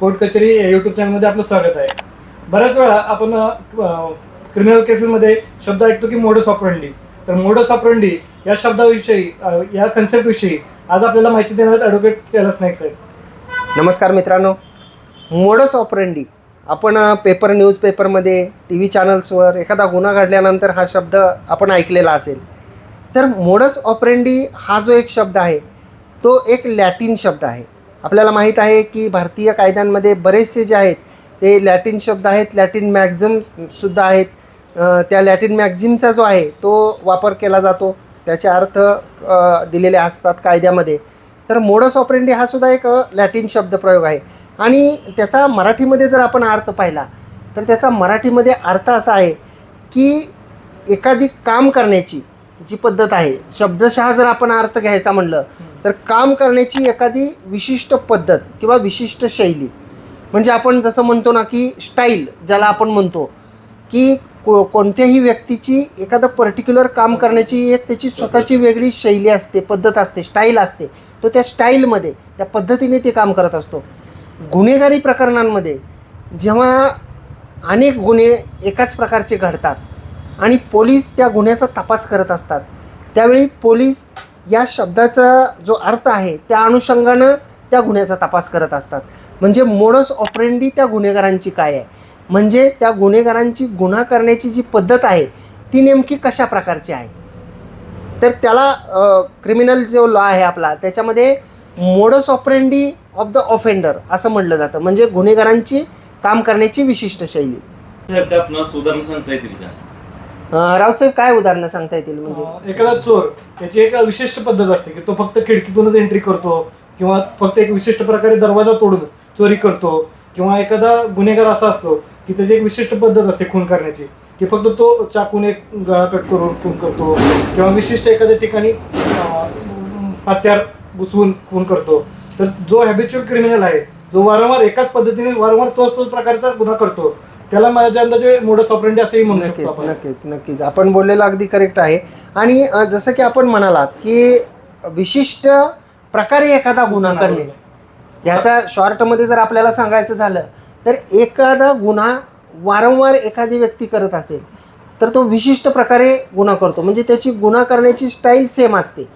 Court कचेरी YouTube YouTube चॅनलमध्ये आपलं स्वागत आहे. बऱ्याच वेळा आपण क्रिमिनल केसेसमध्ये शब्द ऐकतो की मोडस ऑपरंडी तर मोडस ऑपरंडी या शब्दाविषयी या कन्सेप्टविषयी आज आपल्याला माहिती देणार ॲडव्होकेट कैलास नाईक साहेब. नमस्कार मित्रांनो. मोडस ऑपरंडी आपण पेपर न्यूजपेपरमध्ये टी व्ही चॅनल्सवर एखादा गुन्हा घडल्यानंतर हा शब्द आपण ऐकलेला असेल. तर मोडस ऑपरेंडी हा जो एक शब्द आहे तो एक लॅटिन शब्द आहे. आपल्याला माहीत आहे की भारतीय कायद्यांमध्ये बरेचसे जे आहेत ते लॅटिन शब्द आहेत लॅटिन मॅक्झिमसुद्धा आहेत. त्या लॅटिन मॅक्झिमचा जो आहे तो वापर केला जातो. त्याचे अर्थ दिलेले असतात कायद्यामध्ये. तर मोडस ऑपरेंडी हा सुद्धा एक लॅटिन शब्दप्रयोग आहे. आणि त्याचा मराठीमध्ये जर आपण अर्थ पाहिला तर त्याचा मराठीमध्ये अर्थ असा आहे की एखादी काम करण्याची जी पद्धत आहे शब्दशः जर आपण अर्थ घ्यायचा म्हणलं तर काम करण्याची एखादी विशिष्ट पद्धत किंवा विशिष्ट शैली. म्हणजे आपण जसं म्हणतो ना की स्टाईल ज्याला आपण म्हणतो की को कोणत्याही व्यक्तीची एखादं पर्टिक्युलर काम करण्याची एक त्याची स्वतःची वेगळी शैली असते पद्धत असते स्टाईल असते. तो त्या स्टाईलमध्ये त्या पद्धतीने ते काम करत असतो. गुन्हेगारी प्रकरणांमध्ये जेव्हा अनेक गुन्हे एकाच प्रकारचे घडतात आणि पोलीस त्या गुन्ह्याचा तपास करत असतात त्यावेळी पोलीस या शब्दाचा जो अर्थ आहे त्या अनुषंगानं त्या गुन्ह्याचा तपास करत असतात. म्हणजे मोडस ऑपरेंडी त्या गुन्हेगारांची काय आहे? म्हणजे त्या गुन्हेगारांची गुन्हा करण्याची जी पद्धत आहे ती नेमकी कशा प्रकारची आहे? तर त्याला क्रिमिनल जो लॉ आहे आपला त्याच्यामध्ये modus operandi of the offender असं म्हटलं जातं. म्हणजे गुन्हेगारांची काम करण्याची विशिष्ट शैली. आपणास उदाहरण सांगता येतील का? अं, रावसाहेब काय उदाहरणं सांगता येतील म्हणजे? एखादा चोर त्याची एक विशिष्ट पद्धत असते की तो फक्त खिडकीतूनच एंट्री करतो किंवा फक्त एक विशिष्ट प्रकारे दरवाजा तोडून चोरी करतो किंवा एखादा गुन्हेगार असा असतो की त्याची एक विशिष्ट पद्धत असते खून करण्याची की फक्त तो चाकून एक गळा कट करून खून करतो किंवा विशिष्ट एखाद्या ठिकाणी हत्यार घुसवून खून करतो. तर जो हॅबिच्युअल क्रिमिनल आहे जो वारंवार एकाच पद्धतीने वारंवार तोच तोच प्रकारचा गुन्हा करतो. त्याला माझ्या अंदाजे मोडस ऑपरेंडी असंही म्हणू शकतो नक्कीच आपण. नक्कीच नक्कीच. आपण बोललेलं अगदी करेक्ट आहे. आणि अं, जसं की आपण म्हणालात की विशिष्ट प्रकारे एखादा गुन्हा करणे. याचा शॉर्टमध्ये जर आपल्याला सांगायचं झालं तर एखादा गुन्हा वारंवार एखादी व्यक्ती करत असेल तर तो विशिष्ट प्रकारे गुन्हा करतो. म्हणजे त्याची गुन्हा करण्याची स्टाईल सेम असते.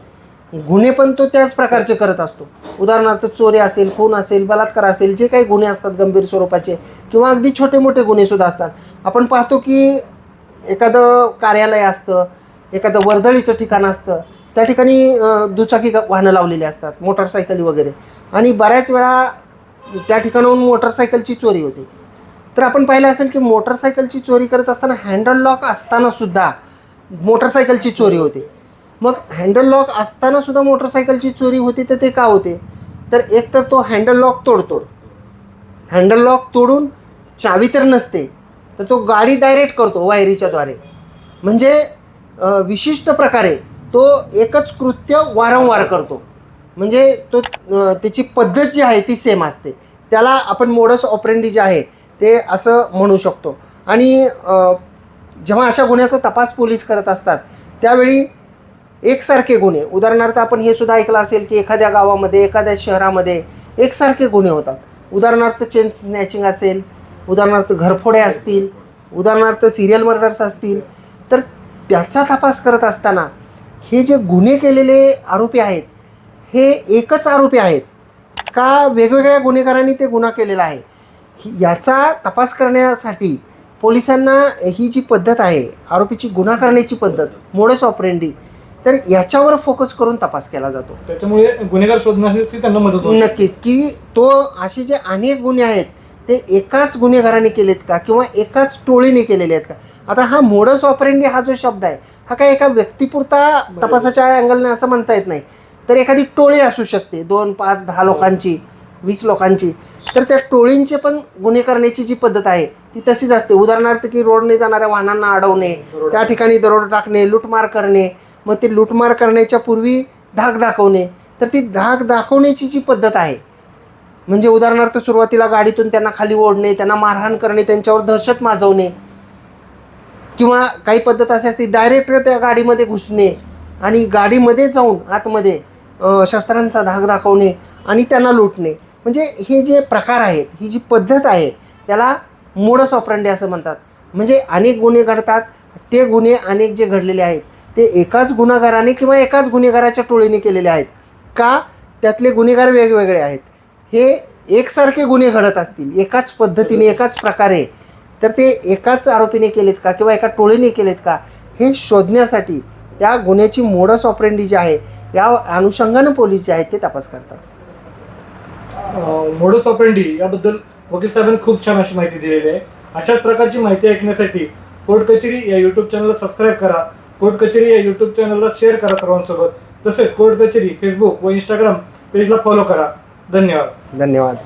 गुन्हे पण तो त्याच प्रकारचे करत असतो. उदाहरणार्थ चोरी असेल खून असेल बलात्कार असेल जे काही गुन्हे असतात गंभीर स्वरूपाचे किंवा अगदी छोटे मोठे गुन्हेसुद्धा असतात. आपण पाहतो की एखादं कार्यालय असतं एखादं वर्दळीचं ठिकाण असतं त्या ठिकाणी दुचाकी वाहनं लावलेली असतात मोटरसायकली वगैरे. आणि बऱ्याच वेळा त्या ठिकाणाहून मोटरसायकलची चोरी होते. तर आपण पाहिलं असेल की मोटरसायकलची चोरी करत असताना हँडल लॉक असतानासुद्धा मोटरसायकलची चोरी होते. मग हँडल लॉक असताना सुद्धा मोटरसायकलची चोरी होती तर ते का होते? तर एक तर तो हँडल लॉक तोडतो हँडल लॉक तोडून चावी तर नसते तर तो गाडी डायरेक्ट करतो वायरीच्याद्वारे म्हणजे विशिष्ट प्रकारे तो एकच कृत्य वारंवार करतो. म्हणजे तो त्याची पद्धत जी आहे ती सेम असते. त्याला आपण मोडस ऑपरेंडी जे आहे ते असं म्हणू शकतो. आणि जेव्हा अशा गुन्ह्याचा तपास पोलीस करत असतात त्यावेळी एकसारखे गुन्हे. उदाहरणार्थ आपण हे सुद्धा ऐकलं असेल की एखाद्या गावामध्ये एखाद्या शहरामध्ये एकसारखे गुन्हे होतात. उदाहरणार्थ चेन स्नॅचिंग असेल उदाहरणार्थ घरफोडे असतील उदाहरणार्थ सिरियल मर्डर्स असतील. तर त्याचा तपास करत असताना हे जे गुन्हे केलेले आरोपी आहेत हे एकच आरोपी आहेत का वेगवेगळ्या गुन्हेगारांनी ते गुन्हा केलेला आहे? ही- याचा तपास करण्यासाठी पोलिसांना ही जी पद्धत आहे आरोपीची गुन्हा करण्याची पद्धत मोडस ऑपरेंडी तर याच्यावर फोकस करून तपास केला जातो. त्याच्यामुळे गुन्हेगार शोधण्यासाठी त्यांना मदत होते नक्कीच की तो असे जे अनेक गुन्हे आहेत ते एकाच गुन्हेगाराने केलेत का किंवा एकाच टोळीने केलेले आहेत का? आता हा मोडस ऑपरेंडी हा जो शब्द आहे हा काय एका व्यक्तिपुरता तपासाच्या अँगलने असं म्हणता येत नाही. तर एखादी टोळी असू शकते दोन पाच दहा लोकांची वीस लोकांची. तर त्या टोळींचे पण गुन्हे करण्याची जी पद्धत आहे ती तशीच असते. उदाहरणार्थ की रोडने जाणाऱ्या वाहनांना अडवणे त्या ठिकाणी दरोड टाकणे लूटमार करणे मग ते लूटमार करण्याच्या पूर्वी धाक दाखवणे. तर ती धाक दाखवण्याची जी पद्धत आहे म्हणजे उदाहरणार्थ सुरुवातीला गाडीतून त्यांना खाली ओढणे त्यांना मारहाण करणे त्यांच्यावर दहशत माजवणे किंवा काही पद्धत अशी असते डायरेक्ट त्या गाडीमध्ये घुसणे आणि गाडीमध्ये जाऊन आतमध्ये शस्त्रांचा धाक दाखवणे आणि त्यांना लुटणे. म्हणजे हे जे प्रकार आहेत ही जी पद्धत आहे त्याला मोडस ऑपरंडे असं म्हणतात. म्हणजे अनेक गुन्हे घडतात ते गुन्हे अनेक जे घडलेले आहेत ते एकाच गुन्हेगाराने किंवा एकाच गुन्हेगाराच्या टोळीने केलेले आहेत का? त्यातले गुन्हेगार वेगवेगळे आहेत. हे एकसारखे गुन्हे घडत असतील एकाच पद्धतीने एकाच प्रकारे तर ते एकाच आरोपीने केलेत का किंवा एका टोळीने केलेत का? हे शोधण्यासाठी त्या गुन्ह्याची मोडस ऑपरेंडी जी आहे या अनुषंगानं पोलीस जे आहेत ते तपास करतात. मोडस ऑपरेंडी याबद्दल वकील साहेबांनी खूप छान अशी माहिती दिलेली आहे. अशाच प्रकारची माहिती ऐकण्यासाठी कोर्ट कचेरी या यूट्यूब चॅनलला सबस्क्राईब करा. कोर्ट कचेरी या यूट्यूब चॅनलला शेअर करा सर्वांसोबत. तसेच कोर्ट कचेरी फेसबुक व इंस्टाग्राम पेजला फॉलो करा. धन्यवाद. धन्यवाद.